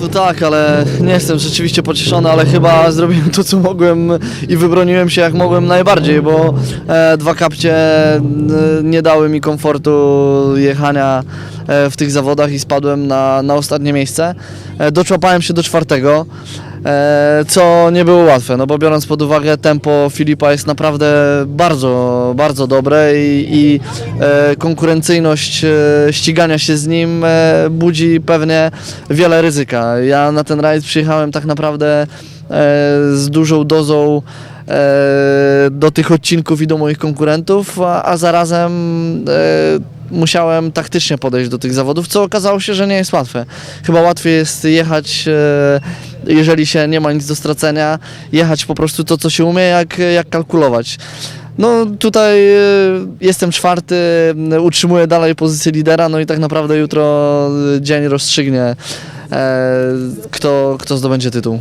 To tak, ale nie jestem rzeczywiście pocieszony, ale chyba zrobiłem to, co mogłem i wybroniłem się jak mogłem najbardziej, bo e, dwa kapcie e, nie dały mi komfortu jechania e, w tych zawodach i spadłem na, na ostatnie miejsce. E, doczłapałem się do czwartego, co nie było łatwe, no bo biorąc pod uwagę tempo Filipa jest naprawdę bardzo, bardzo dobre i, i e, konkurencyjność e, ścigania się z nim e, budzi pewnie wiele ryzyka. Ja na ten rajd przyjechałem tak naprawdę e, z dużą dozą e, do tych odcinków i do moich konkurentów, a, a zarazem e, musiałem taktycznie podejść do tych zawodów, co okazało się, że nie jest łatwe. Chyba łatwiej jest jechać, e, jeżeli się nie ma nic do stracenia, jechać po prostu to, co się umie, jak, jak kalkulować. No tutaj e, jestem czwarty, utrzymuję dalej pozycję lidera, no i tak naprawdę jutro e, dzień rozstrzygnie, e, kto, kto zdobędzie tytuł.